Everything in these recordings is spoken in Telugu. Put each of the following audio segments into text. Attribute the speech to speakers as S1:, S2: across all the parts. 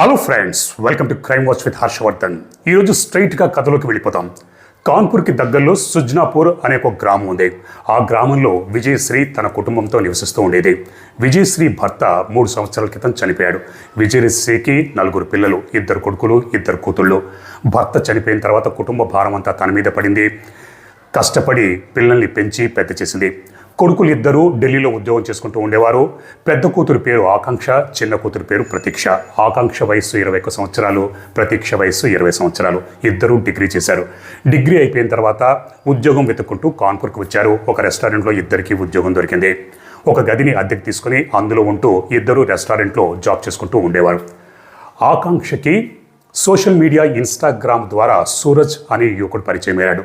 S1: Hello friends welcome to crime watch with Harshavardhan ఈరోజు స్ట్రైట్గా కథలోకి వెళ్ళిపోతాం కాన్పూర్కి దగ్గరలో సుజ్నాపూర్ అనే ఒక గ్రామం ఉంది. ఆ గ్రామంలో విజయశ్రీ తన కుటుంబంతో నివసిస్తూ ఉండేది. విజయశ్రీ భర్త మూడు సంవత్సరాల క్రితం చనిపోయాడు. విజయశ్రీకి నలుగురు పిల్లలు ఇద్దరు కొడుకులు ఇద్దరు కూతుళ్ళు. భర్త చనిపోయిన తర్వాత కుటుంబ భారం అంతా తన మీద పడింది. కష్టపడి పిల్లల్ని పెంచి పెద్ద చేసింది. కొడుకులు ఇద్దరూ ఢిల్లీలో ఉద్యోగం చేసుకుంటూ ఉండేవారు. పెద్ద కూతురు పేరు ఆకాంక్ష చిన్న కూతురు పేరు ప్రతీక్ష. ఆకాంక్ష వయస్సు ఇరవై ఒక్క సంవత్సరాలు ప్రతీక్ష వయస్సు ఇరవై సంవత్సరాలు ఇద్దరూ డిగ్రీ చేశారు. డిగ్రీ అయిపోయిన తర్వాత ఉద్యోగం వెతుక్కుంటూ కాన్పూర్కి వచ్చారు. ఒక రెస్టారెంట్లో ఇద్దరికీ ఉద్యోగం దొరికింది. ఒక గదిని అద్దెకు తీసుకుని అందులో ఉంటూ ఇద్దరు రెస్టారెంట్లో జాబ్ చేసుకుంటూ ఉండేవారు. ఆకాంక్షకి సోషల్ మీడియా ఇన్స్టాగ్రామ్ ద్వారా సూరజ్ అనే యువకుడు పరిచయం అయ్యాడు.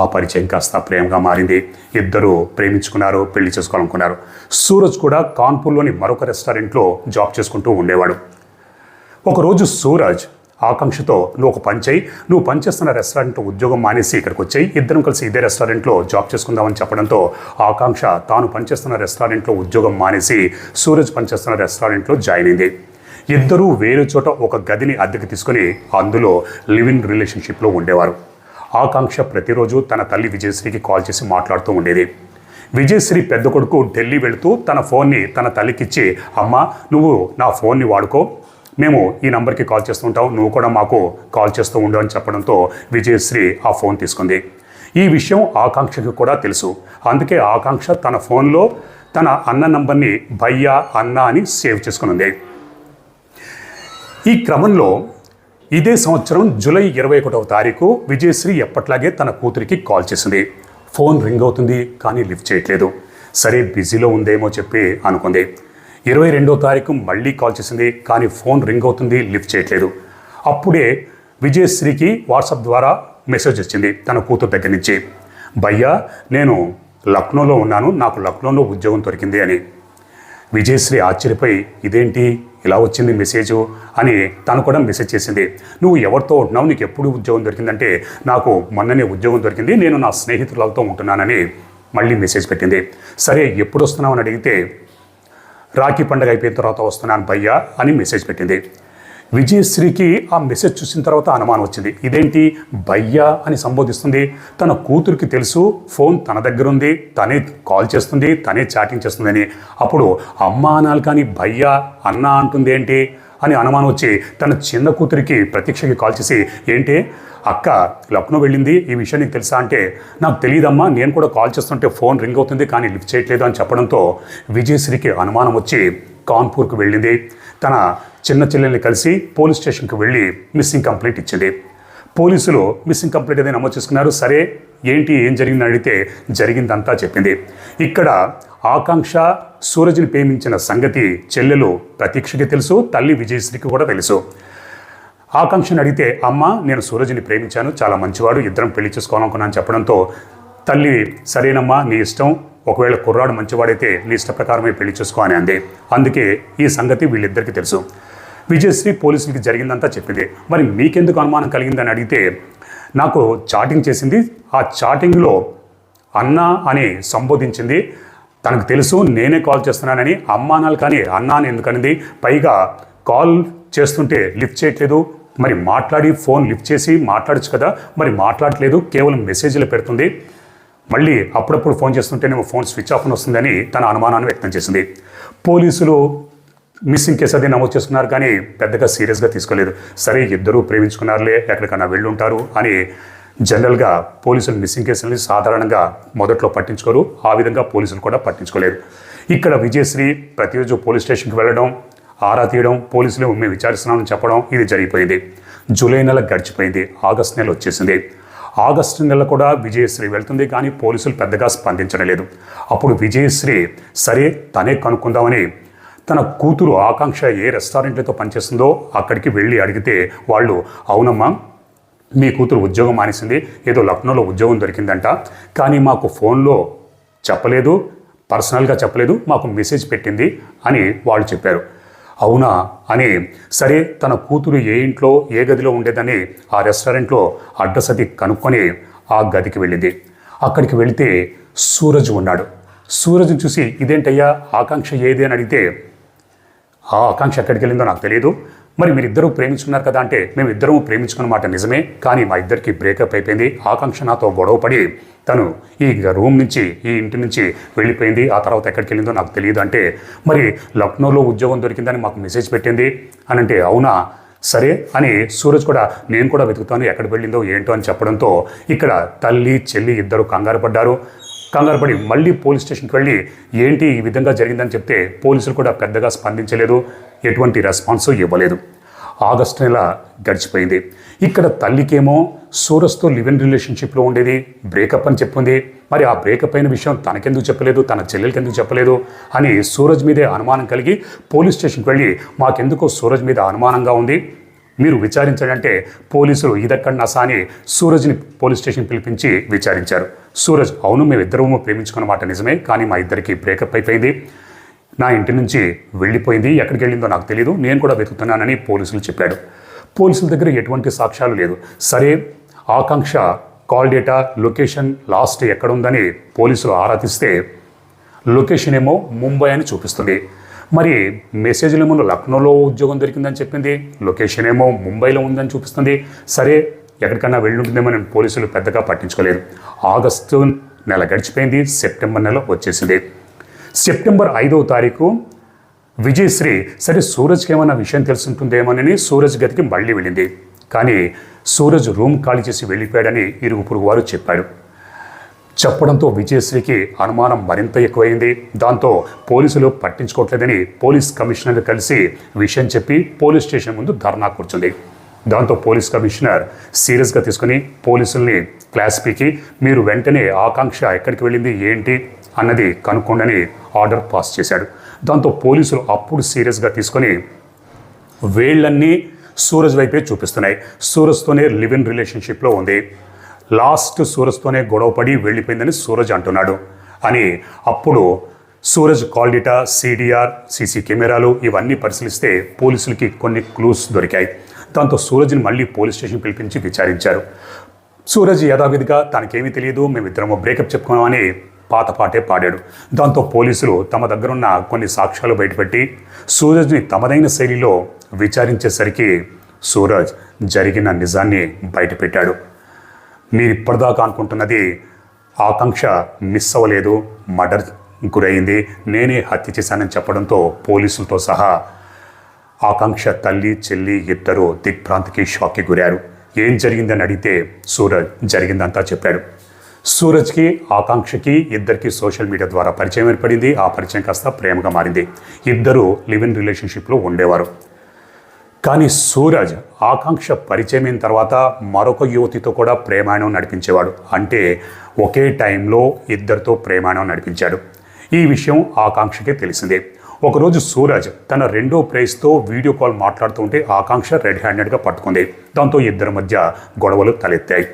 S1: ఆ పరిచయం కాస్త ప్రేమగా మారింది. ఇద్దరు ప్రేమించుకున్నారు పెళ్ళి చేసుకోవాలనుకున్నారు. సూరజ్ కూడా కాన్పూర్లోని మరొక రెస్టారెంట్లో జాబ్ చేసుకుంటూ ఉండేవాడు. ఒకరోజు సూరజ్ ఆకాంక్షతో నువ్వు ఒక పని చేయి నువ్వు పనిచేస్తున్న రెస్టారెంట్లో ఉద్యోగం మానేసి ఇక్కడికి వచ్చాయి ఇద్దరం కలిసి ఇదే రెస్టారెంట్లో జాబ్ చేసుకుందామని చెప్పడంతో ఆకాంక్ష తాను పనిచేస్తున్న రెస్టారెంట్లో ఉద్యోగం మానేసి సూరజ్ పనిచేస్తున్న రెస్టారెంట్లో జాయిన్ అయింది. ఇద్దరూ వేరే చోట ఒక గదిని అద్దెకి తీసుకుని అందులో లివింగ్ రిలేషన్షిప్లో ఉండేవారు. ఆకాంక్ష ప్రతిరోజు తన తల్లి విజయశ్రీకి కాల్ చేసి మాట్లాడుతూ ఉండేది. విజయశ్రీ పెద్ద కొడుకు ఢిల్లీ వెళుతూ తన ఫోన్ని తన తల్లికిచ్చి అమ్మ నువ్వు నా ఫోన్ని వాడుకో. మేము ఈ నంబర్కి కాల్ చేస్తుంటాం నువ్వు కూడా మాకు కాల్ చేస్తూ ఉండు అని చెప్పడంతో విజయశ్రీ ఆ ఫోన్ తీసుకుంది. ఈ విషయం ఆకాంక్షకి కూడా తెలుసు. అందుకే ఆకాంక్ష తన ఫోన్లో తన అన్న నంబర్ని భయ్యా అన్న అని సేవ్ చేసుకుని ఉంది ఈ క్రమంలో ఇదే సంవత్సరం జూలై ఇరవై ఒకటవ తారీఖు విజయశ్రీ ఎప్పట్లాగే తన కూతురికి కాల్ చేసింది. ఫోన్ రింగ్ అవుతుంది కానీ లిఫ్ట్ చేయట్లేదు. సరే బిజీలో ఉందేమో చెప్పి అనుకుంది. ఇరవై రెండో తారీఖు మళ్ళీ కాల్ చేసింది కానీ ఫోన్ రింగ్ అవుతుంది లిఫ్ట్ చేయట్లేదు. అప్పుడే విజయశ్రీకి వాట్సాప్ ద్వారా మెసేజ్ వచ్చింది తన కూతురు దగ్గర నుంచి. భయ్యా నేను లక్నోలో ఉన్నాను నాకు లక్నోలో ఉద్యోగం దొరికింది అని. విజయశ్రీ ఆశ్చర్యపోయి ఇదేంటి? ఇలా వచ్చింది మెసేజు అని తను కూడా మెసేజ్ చేసింది. నువ్వు ఎవరితో ఉంటున్నావు? నీకు ఎప్పుడు ఉద్యోగం దొరికిందంటే నాకు మొన్ననే ఉద్యోగం దొరికింది. నేను నా స్నేహితులతో ఉంటున్నానని మళ్ళీ మెసేజ్ పెట్టింది. సరే ఎప్పుడు వస్తున్నావు? అని అడిగితే రాఖీ పండుగ అయిపోయిన తర్వాత వస్తున్నాను భయ్యా అని మెసేజ్ పెట్టింది. విజయశ్రీకి ఆ మెసేజ్ చూసిన తర్వాత అనుమానం వచ్చింది. ఇదేంటి? భయ్యా అని సంబోధిస్తుంది. తన కూతురికి తెలుసు ఫోన్ తన దగ్గర ఉంది తనే కాల్ చేస్తుంది తనే చాటింగ్ చేస్తుందని. అప్పుడు అమ్మ అనాలి కానీ భయ్యా అన్న అంటుంది ఏంటి? అని అనుమానం వచ్చి తన చిన్న కూతురికి ప్రతీక్షకి కాల్ చేసి ఏంటి? అక్క లక్నో వెళ్ళింది ఈ విషయం నీకు తెలుసా అంటే నాకు తెలియదమ్మా నేను కూడా కాల్ చేస్తుంటే ఫోన్ రింగ్ అవుతుంది కానీ లిఫ్ట్ చేయట్లేదు అని చెప్పడంతో విజయశ్రీకి అనుమానం వచ్చి కాన్పూర్కు వెళ్ళింది. తన చిన్న చెల్లెల్ని కలిసి పోలీస్ స్టేషన్కి వెళ్ళి మిస్సింగ్ కంప్లైంట్ ఇచ్చింది. పోలీసులు మిస్సింగ్ కంప్లైంట్ ఏదైనా నమోదు చేసుకున్నారు? సరే ఏంటి ఏం జరిగిందని అడిగితే జరిగిందంతా చెప్పింది. ఇక్కడ ఆకాంక్ష సూరజ్ని ప్రేమించిన సంగతి చెల్లెలు ప్రతీక్షకి తెలుసు తల్లి విజయశ్రీకి కూడా తెలుసు. ఆకాంక్షను అడిగితే అమ్మ నేను సూరజ్ని ప్రేమించాను చాలా మంచివాడు ఇద్దరం పెళ్ళి చేసుకోవాలనుకున్నాను చెప్పడంతో తల్లి సరేనమ్మా నీ ఇష్టం ఒకవేళ కుర్రాడు మంచివాడైతే నీ ఇష్ట ప్రకారమే పెళ్ళి చేసుకో అని అంది. అందుకే ఈ సంగతి వీళ్ళిద్దరికీ తెలుసు. విజయశ్రీ పోలీసులకి జరిగిందంతా చెప్పింది. మరి మీకెందుకు అనుమానం కలిగిందని అడిగితే నాకు చాటింగ్ చేసింది ఆ చాటింగ్లో అన్న అని సంబోధించింది. తనకు తెలుసు నేనే కాల్ చేస్తున్నానని అమ్మ అనాలి కానీ అన్న అని ఎందుకనింది పైగా కాల్ చేస్తుంటే లిఫ్ట్ చేయట్లేదు. మరి మాట్లాడి ఫోన్ లిఫ్ట్ చేసి మాట్లాడచ్చు కదా. మరి మాట్లాడట్లేదు కేవలం మెసేజ్లు పెడుతుంది. మళ్ళీ అప్పుడప్పుడు ఫోన్ చేస్తుంటేనేమో ఫోన్ స్విచ్ ఆఫ్ అని వస్తుందని తన అనుమానాన్ని వ్యక్తం చేసింది. పోలీసులు మిస్సింగ్ కేసు అది నమోదు చేసుకున్నారు కానీ పెద్దగా సీరియస్గా తీసుకోలేదు. సరే ఇద్దరూ ప్రేమించుకున్నారులే ఎక్కడికన్నా వెళ్ళుంటారు అని జనరల్గా పోలీసులు మిస్సింగ్ కేసులని సాధారణంగా మొదట్లో పట్టించుకోరు ఆ విధంగా పోలీసులు కూడా పట్టించుకోలేదు ఇక్కడ విజయశ్రీ ప్రతిరోజు పోలీస్ స్టేషన్కి వెళ్ళడం ఆరా తీయడం పోలీసులు మేము విచారిస్తున్నామని చెప్పడం ఇది జరిగిపోయింది. జూలై నెల గడిచిపోయింది ఆగస్ట్ నెల వచ్చేసింది. ఆగస్టు నెల కూడా విజయశ్రీ వెళ్తుంది కానీ పోలీసులు పెద్దగా స్పందించడం లేదు. అప్పుడు విజయశ్రీ సరే తనే కనుక్కుందామని తన కూతురు ఆకాంక్ష ఏ రెస్టారెంట్లతో పనిచేస్తుందో అక్కడికి వెళ్ళి అడిగితే వాళ్ళు అవునమ్మా మీ కూతురు ఉద్యోగం మానేసింది ఏదో లక్నోలో ఉద్యోగం దొరికిందంట కానీ మాకు ఫోన్లో చెప్పలేదు పర్సనల్గా చెప్పలేదు మాకు మెసేజ్ పెట్టింది అని వాళ్ళు చెప్పారు. అవునా అని సరే తన కూతురు ఏ ఇంట్లో ఏ గదిలో ఉండేదని ఆ రెస్టారెంట్లో అడ్రస్ అది కనుక్కొని ఆ గదికి వెళ్ళింది. అక్కడికి వెళితే సూరజ్ ఉన్నాడు. సూరజ్ని చూసి ఇదేంటయ్యా? ఆకాంక్ష ఏది? అని అడిగితే ఆ ఆకాంక్ష ఎక్కడికి వెళ్ళిందో నాకు తెలియదు. మరి మీరిద్దరూ ప్రేమించుకున్నారు కదా అంటే మేము ఇద్దరము ప్రేమించుకున్న మాట నిజమే కానీ మా ఇద్దరికి బ్రేకప్ అయిపోయింది. ఆకాంక్ష నాతో గొడవపడి తను ఈ రూమ్ నుంచి ఈ ఇంటి నుంచి వెళ్ళిపోయింది. ఆ తర్వాత ఎక్కడికి వెళ్ళిందో నాకు తెలియదు అంటే మరి లక్నోలో ఉద్యోగం దొరికిందని మాకు మెసేజ్ పెట్టింది. అని అంటే అవునా? సరే అని సూరజ్ కూడా నేను కూడా వెతుకుతాను ఎక్కడ వెళ్ళిందో ఏంటో అని చెప్పడంతో ఇక్కడ తల్లి చెల్లి ఇద్దరు కంగారు పడ్డారు. కంగారు పడి మళ్ళీ పోలీస్ స్టేషన్కి వెళ్ళి ఏంటి ఈ విధంగా జరిగిందని చెప్తే పోలీసులు కూడా పెద్దగా స్పందించలేదు. ఎటువంటి రెస్పాన్స్ ఇవ్వలేదు. ఆగస్టు నెల గడిచిపోయింది. ఇక్కడ తల్లికేమో సూరజ్తో లివ్ ఇన్ రిలేషన్షిప్లో ఉండేది. బ్రేకప్ అని చెప్పింది. మరి ఆ బ్రేకప్ అయిన విషయం తనకెందుకు చెప్పలేదు? తన చెల్లెలకి ఎందుకు చెప్పలేదు? అని సూరజ్ మీదే అనుమానం కలిగి పోలీస్ స్టేషన్కి వెళ్ళి మాకెందుకో సూరజ్ మీద అనుమానంగా ఉంది? మీరు విచారించాడంటే పోలీసులు ఇదక్కడ నసా అని సూరజ్ని పోలీస్ స్టేషన్ పిలిపించి విచారించారు. సూరజ్ అవును మేమిద్దరము ప్రేమించుకున్న మాట నిజమే కానీ మా ఇద్దరికి బ్రేకప్ అయిపోయింది. నా ఇంటి నుంచి వెళ్ళిపోయింది. ఎక్కడికి వెళ్ళిందో నాకు తెలియదు నేను కూడా వెతుకుతున్నానని పోలీసులు చెప్పాడు. పోలీసుల దగ్గర ఎటువంటి సాక్ష్యాలు లేదు. సరే Akanksha call data location last ఎక్కడ ఉందని పోలీసులు ఆరా తీస్తే లొకేషన్ ఏమో ముంబై అని చూపిస్తుంది. మరి మెసేజ్లు ఏమో లక్నోలో ఉద్యోగం దొరికిందని చెప్పింది. లొకేషన్ ఏమో ముంబైలో ఉందని చూపిస్తుంది. సరే ఎక్కడికన్నా వెళ్ళుంటుందేమో నేను పోలీసులు పెద్దగా పట్టించుకోలేదు. ఆగస్టు నెల గడిచిపోయింది. సెప్టెంబర్ నెల వచ్చేసింది. సెప్టెంబర్ ఐదవ తారీఖు విజయశ్రీ సరే సూరజ్కి ఏమైనా విషయం తెలుసుంటుందేమోనని సూరజ్ గదికి మళ్ళీ వెళ్ళింది. కానీ సూరజ్ రూమ్ ఖాళీ చేసి వెళ్ళిపోయాడని ఇరుగు పొరుగు వారు చెప్పాడు చెప్పడంతో విజయశ్రీకి అనుమానం మరింత ఎక్కువైంది. దాంతో పోలీసులు పట్టించుకోవట్లేదని పోలీస్ కమిషనర్ కలిసి విషయం చెప్పి పోలీస్ స్టేషన్ ముందు ధర్నా కూర్చుంది. దాంతో పోలీస్ కమిషనర్ సీరియస్గా తీసుకుని పోలీసుల్ని క్లాస్ పీకి మీరు వెంటనే ఆకాంక్ష ఎక్కడికి వెళ్ళింది ఏంటి? అన్నది కనుక్కోండి ఆర్డర్ పాస్ చేశాడు. దాంతో పోలీసులు అప్పుడు సీరియస్గా తీసుకొని వేళ్ళన్నీ సూరజ్ వైపే చూపిస్తున్నాయి. సూరజ్తోనే లివ్ ఇన్ రిలేషన్షిప్లో ఉంది. లాస్ట్ సూరజ్తోనే గొడవపడి వెళ్ళిపోయిందని సూరజ్ అంటున్నాడు అని అప్పుడు Suraj call data CDR CC cameras ఇవన్నీ పరిశీలిస్తే పోలీసులకి కొన్ని క్లూస్ దొరికాయి. దాంతో సూరజ్ని మళ్ళీ పోలీస్ స్టేషన్ పిలిపించి విచారించారు. సూరజ్ యథావిధిగా తనకేమీ తెలియదు మేమిద్దరము బ్రేకప్ చెప్పుకున్నామని పాత పాటే పాడాడు. దాంతో పోలీసులు తమ దగ్గరున్న కొన్ని సాక్ష్యాలు బయటపెట్టి సూరజ్ని తమదైన శైలిలో విచారించేసరికి సూరజ్ జరిగిన నిజాన్ని బయటపెట్టాడు. మీరు ఇప్పటిదాకా అనుకుంటున్నది ఆకాంక్ష మిస్ అవ్వలేదు మర్డర్ గురైంది నేనే హత్య చేశానని చెప్పడంతో పోలీసులతో సహా ఆకాంక్ష తల్లి చెల్లి ఇద్దరు దిగ్భ్రాంతికి షాక్కి గురారు ఏం జరిగిందని అడిగితే సూరజ్ జరిగిందంతా చెప్పాడు. సూరజ్కి ఆకాంక్షకి ఇద్దరికి సోషల్ మీడియా ద్వారా పరిచయం ఏర్పడింది. ఆ పరిచయం కాస్త ప్రేమగా మారింది. ఇద్దరు లివ్ ఇన్ రిలేషన్షిప్లో ఉండేవారు. కానీ సూరజ్ ఆకాంక్ష పరిచయమైన తర్వాత మరొక యువతితో కూడా ప్రేమాయణం నడిపించేవాడు. అంటే ఒకే టైంలో ఇద్దరితో ప్రేమాయణం నడిపించాడు. ఈ విషయం ఆకాంక్షకే తెలిసిందే. ఒకరోజు సూరజ్ తన రెండో ప్రేస్తో వీడియో కాల్ మాట్లాడుతూ ఉంటే ఆకాంక్ష రెడ్ హ్యాండెడ్గా పట్టుకుంది. దాంతో ఇద్దరి మధ్య గొడవలు తలెత్తాయి.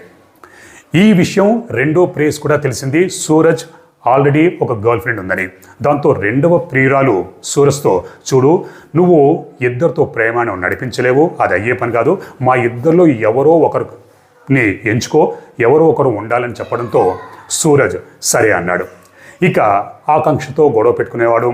S1: ఈ విషయం రెండో ప్రేస్ కూడా తెలిసింది. సూరజ్ ఆల్రెడీ ఒక గర్ల్ ఫ్రెండ్ ఉందని. దాంతో రెండవ ప్రియురాలు సూరజ్తో చూడు నువ్వు ఇద్దరితో ప్రేమాను నడిపించలేవు. అది అయ్యే పని కాదు. మా ఇద్దరిలో ఎవరో ఒకరిని ఎంచుకో. ఎవరో ఒకరు ఉండాలని చెప్పడంతో సూరజ్ సరే అన్నాడు. ఇక ఆకాంక్షతో గొడవ పెట్టుకునేవాడు.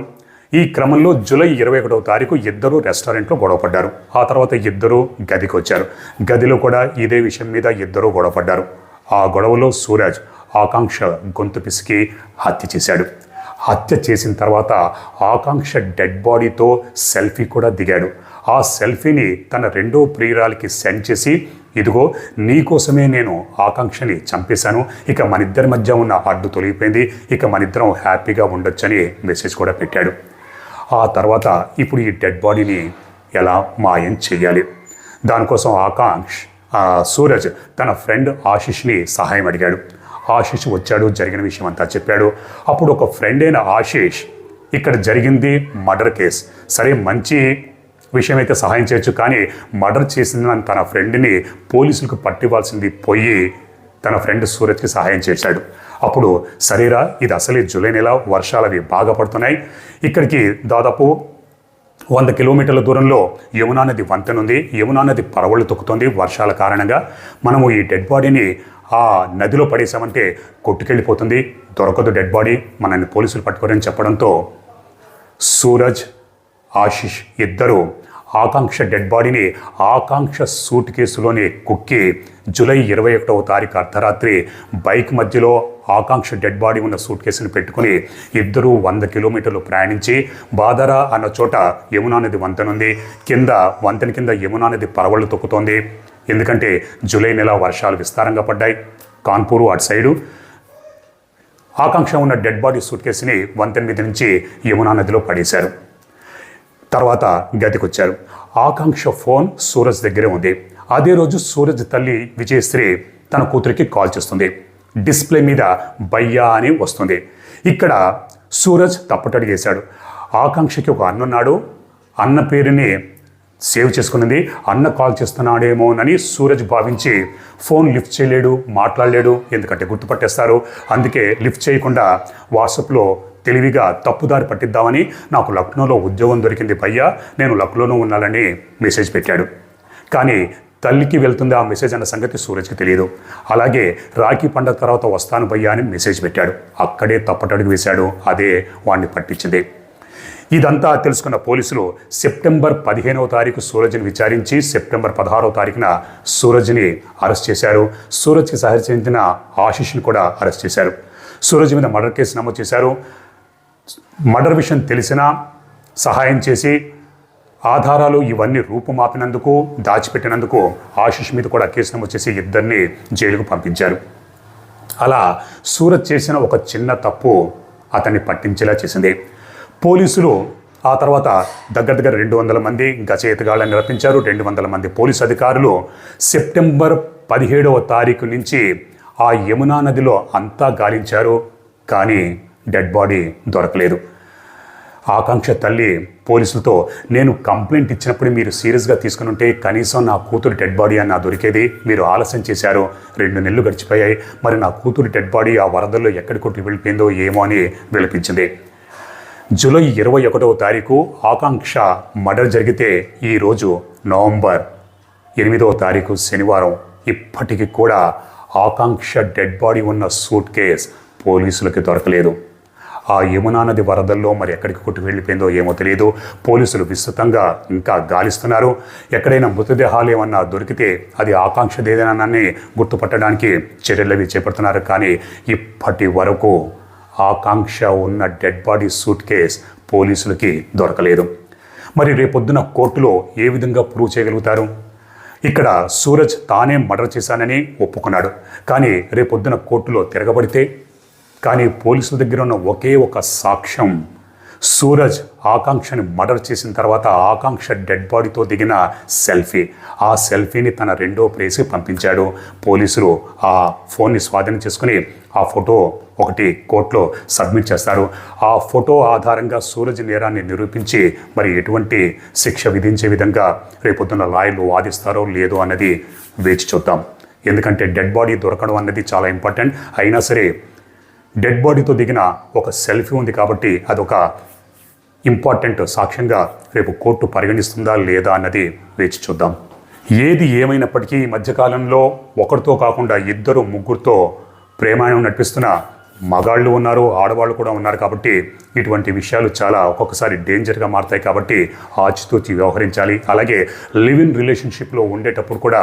S1: ఈ క్రమంలో జూలై ఇరవై ఒకటవ తారీఖు ఇద్దరు రెస్టారెంట్లో గొడవపడ్డారు ఆ తర్వాత ఇద్దరు గదికి వచ్చారు గదిలో కూడా ఇదే విషయం మీద ఇద్దరు గొడవపడ్డారు ఆ గొడవలో సూరజ్ ఆకాంక్ష గొంతు పిసికి హత్య చేశాడు. హత్య చేసిన తర్వాత ఆకాంక్ష డెడ్ బాడీతో సెల్ఫీ కూడా దిగాడు. ఆ సెల్ఫీని తన రెండో ప్రియురాలకి సెండ్ చేసి ఇదిగో నీకోసమే నేను ఆకాంక్షని చంపేశాను. ఇక మన ఇద్దరి మధ్య ఉన్న అడ్డు తొలగిపోయింది. ఇక మన ఇద్దరం హ్యాపీగా ఉండొచ్చని మెసేజ్ కూడా పెట్టాడు. ఆ తర్వాత ఇప్పుడు ఈ డెడ్ బాడీని ఎలా మాయం చేయాలి? దానికోసం ఆకాంక్ష సూరజ్ తన ఫ్రెండ్ ఆశిష్ని సహాయం అడిగాడు. ఆశిష్ వచ్చాడు జరిగిన విషయం అంతా చెప్పాడు. అప్పుడు ఒక ఫ్రెండ్ అయిన ఆశిష్ ఇక్కడ జరిగింది మర్డర్ కేస్. సరే మంచి విషయం అయితే సహాయం చేయొచ్చు కానీ మర్డర్ చేసిన తన ఫ్రెండ్ని పోలీసులకు పట్టివ్వాల్సింది పోయి తన ఫ్రెండ్ సూరజ్కి సహాయం చేశాడు. అప్పుడు సరేరా ఇది అసలే జూలై నెల వర్షాలు అవి బాగా పడుతున్నాయి. ఇక్కడికి దాదాపు వంద కిలోమీటర్ల దూరంలో యమునా నది వంతెన ఉంది యమునా నది పరవళ్ళు తొక్కుతోంది వర్షాల కారణంగా. మనము ఈ డెడ్ బాడీని ఆ నదిలో పడేసామంటే కొట్టుకెళ్ళిపోతుంది. దొరకదు డెడ్ బాడీ మనల్ని పోలీసులు పట్టుకోరని చెప్పడంతో సూరజ్ ఆశిష్ ఇద్దరు ఆకాంక్ష డెడ్ బాడీని ఆకాంక్ష సూట్ కేసులోనే కుక్కి జూలై ఇరవై ఒకటవ తారీఖు అర్ధరాత్రి బైక్ మధ్యలో ఆకాంక్ష డెడ్ బాడీ ఉన్న సూట్ కేసును పెట్టుకుని ఇద్దరూ వంద కిలోమీటర్లు ప్రయాణించి బాదరా అన్న చోట యమునా నది వంతనుంది. కింద వంతెన కింద యమునా నది పరవళ్ళు తొక్కుతోంది. ఎందుకంటే జూలై నెల వర్షాలు విస్తారంగా పడ్డాయి. కాన్పూర్ అటు సైడు ఆకాంక్ష ఉన్న డెడ్ బాడీ సూట్ కేసుని వంతెన మీద నుంచి యమునా నదిలో పడేశారు. తర్వాత గతికొచ్చారు. ఆకాంక్ష ఫోన్ సూరజ్ దగ్గరే ఉంది. అదే రోజు సూరజ్ తల్లి విజయశ్రీ తన కూతురికి కాల్ చేస్తుంది. డిస్ప్లే మీద బయ్యా అని వస్తుంది. ఇక్కడ సూరజ్ తప్పటడిగేశాడు. ఆకాంక్షకి ఒక అన్నున్నాడు అన్న పేరుని సేవ్ చేసుకున్నది అన్న కాల్ చేస్తున్నాడేమోనని సూరజ్ భావించి ఫోన్ లిఫ్ట్ చేయలేడు మాట్లాడలేడు ఎందుకంటే గుర్తుపట్టేస్తారు. అందుకే లిఫ్ట్ చేయకుండా వాట్సాప్లో తెలివిగా తప్పుదారి పట్టిద్దామని నాకు లక్నోలో ఉద్యోగం దొరికింది భయ్యా నేను లక్నోలో ఉన్నానని మెసేజ్ పెట్టాడు. కానీ తల్లికి వెళ్తుంది ఆ మెసేజ్ అన్న సంగతి సూరజ్కి తెలియదు. అలాగే రాఖీ పండగ తర్వాత వస్తాను భయ్యా అని మెసేజ్ పెట్టాడు. అక్కడే తప్పటడుగు వేశాడు. అదే వాడిని పట్టించింది. ఇదంతా తెలుసుకున్న పోలీసులు సెప్టెంబర్ పదిహేనవ తారీఖు సూరజ్ని విచారించి సెప్టెంబర్ పదహారవ తారీఖున సూరజ్ని అరెస్ట్ చేశారు. సూరజ్కి సహకరించిన ఆశీష్ని కూడా అరెస్ట్ చేశారు. సూరజ్ మీద మర్డర్ కేసు నమోదు చేశారు. మర్డర్ విషయం తెలిసినా సహాయం చేసి ఆధారాలు ఇవన్నీ రూపుమాపినందుకు దాచిపెట్టినందుకు ఆశిష్ మీద కూడా కేసు నమోదు చేసి ఇద్దరిని జైలుకు పంపించారు. అలా సూరత్ చేసిన ఒక చిన్న తప్పు అతన్ని పట్టించేలా చేసింది. పోలీసులు ఆ తర్వాత దగ్గర దగ్గర రెండు వందల మంది గజ ఎతగాళ్ళని రప్పించారు రెండు వందల మంది పోలీసు అధికారులు సెప్టెంబర్ పదిహేడవ తారీఖు నుంచి ఆ యమునా నదిలో అంతా గాలించారు. కానీ డెడ్ బాడీ దొరకలేదు. ఆకాంక్ష తల్లి పోలీసులతో నేను కంప్లైంట్ ఇచ్చినప్పుడు మీరు సీరియస్గా తీసుకుని ఉంటే కనీసం నా కూతురు డెడ్ బాడీ అన్న దొరికేది మీరు ఆలస్యం చేశారు. రెండు నెలలు గడిచిపోయాయి. మరి నా కూతురు డెడ్ బాడీ ఆ వరదల్లో ఎక్కడి కొట్టి వెళ్ళిపోయిందో ఏమో అని విలపించింది. జూలై ఇరవై ఒకటవ తారీఖు ఆకాంక్ష మర్డర్ జరిగితే ఈరోజు నవంబర్ ఎనిమిదవ తారీఖు శనివారం. ఇప్పటికీ కూడా ఆకాంక్ష డెడ్ బాడీ ఉన్న సూట్ కేస్ పోలీసులకి దొరకలేదు. ఆ యమునా నది వరదల్లో మరి ఎక్కడికి కొట్టి వెళ్ళిపోయిందో ఏమో తెలియదు. పోలీసులు విస్తృతంగా ఇంకా గాలిస్తున్నారు. ఎక్కడైనా మృతదేహాలు ఏమన్నా దొరికితే అది ఆకాంక్షదేదనని గుర్తుపట్టడానికి చర్యలవి చేపడుతున్నారు. కానీ ఇప్పటి వరకు ఆకాంక్ష ఉన్న డెడ్ బాడీ సూట్ కేస్ పోలీసులకి దొరకలేదు. మరి రేపొద్దున కోర్టులో ఏ విధంగా ప్రూవ్ చేయగలుగుతారు? ఇక్కడ సూరజ్ తానే మర్డర్ చేశానని ఒప్పుకున్నాడు. కానీ రేపొద్దున కోర్టులో తిరగబడితే కానీ పోలీసుల దగ్గర ఉన్న ఒకే ఒక సాక్ష్యం. సూరజ్ ఆకాంక్షని మర్డర్ చేసిన తర్వాత ఆకాంక్ష డెడ్ బాడీతో దిగిన సెల్ఫీ. ఆ సెల్ఫీని తన రెండో ప్లేస్కి పంపించాడు. పోలీసులు ఆ ఫోన్ని స్వాధీనం చేసుకుని ఆ ఫోటో ఒకటి కోర్టులో సబ్మిట్ చేస్తారు. ఆ ఫోటో ఆధారంగా సూరజ్ నేరాన్ని నిరూపించి మరి ఎటువంటి శిక్ష విధించే విధంగా రేపొద్దున లాయర్లు వాదిస్తారో లేదో అన్నది వేచి చూద్దాం. ఎందుకంటే డెడ్ బాడీ దొరకడం అన్నది చాలా ఇంపార్టెంట్. అయినా సరే డెడ్ బాడీతో దిగిన ఒక సెల్ఫీ ఉంది కాబట్టి అదొక ఇంపార్టెంట్ సాక్ష్యంగా రేపు కోర్టు పరిగణిస్తుందా లేదా అన్నది వేచి చూద్దాం. ఏది ఏమైనప్పటికీ ఈ మధ్యకాలంలో ఒకరితో కాకుండా ఇద్దరు ముగ్గురితో ప్రేమాయణం నడిపిస్తున్న మగాళ్ళు ఉన్నారు ఆడవాళ్ళు కూడా ఉన్నారు కాబట్టి ఇటువంటి విషయాలు చాలా ఒక్కొక్కసారి డేంజర్గా మారుతాయి కాబట్టి ఆచితూచి వ్యవహరించాలి. అలాగే లివ్ ఇన్ రిలేషన్షిప్లో ఉండేటప్పుడు కూడా